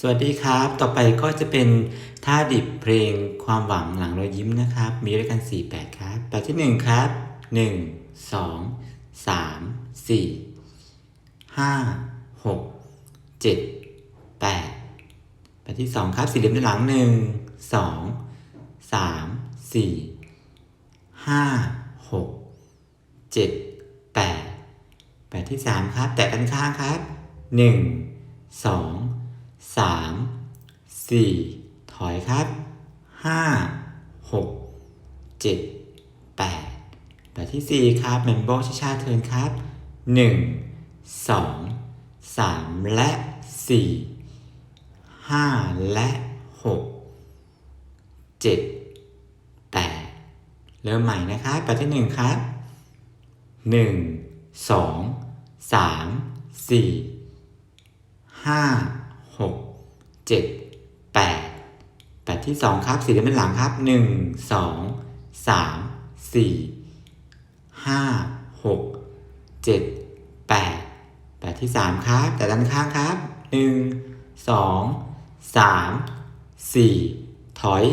สวัสดีครับ ต่อไปก็จะเป็นท่าดิบเพลงความหวังหลังรอยยิ้มนะครับ มีด้วยกัน 4 8 ครับแบบที่ 1 ครับ 1 2 3 4 5 6 7 8แบบที่ 2 ครับสี่เหลี่ยมด้านหลัง 1 2 3 4 5 6 7 8แบบที่ 3 ครับ แตะกันข้างครับ 1 2 สามสี่ถอยครับห้าหกเจ็ดแปดแบบที่สี่ครับเมมโบชาชาเทินครับหนึ่งสองสามและสี่ห้าและหกเจ็ดแปดเริ่มใหม่นะครับแบบที่หนึ่งครับหนึ่งสองสามสี่ห้า 7 8ดที่ 2 ครับสีเดินไปหลังครับ 1 2 3 4 5 6 7 8ดที่ 3 ครับ แต่ด้านข้างครับ 1 2 3 4 ถอย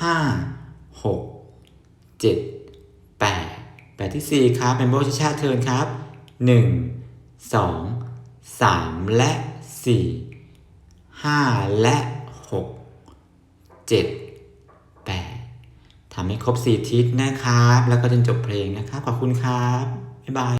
5 6 7 8ดที่ 4 ครับเป็นโบชิชาเทินครับ 1 2 3 และ 4 ห้าและหกเจ็ดแปดทำให้ครบสี่ทิศนะครับ แล้วก็จนจบเพลงนะครับ ขอบคุณครับ บ๊ายบาย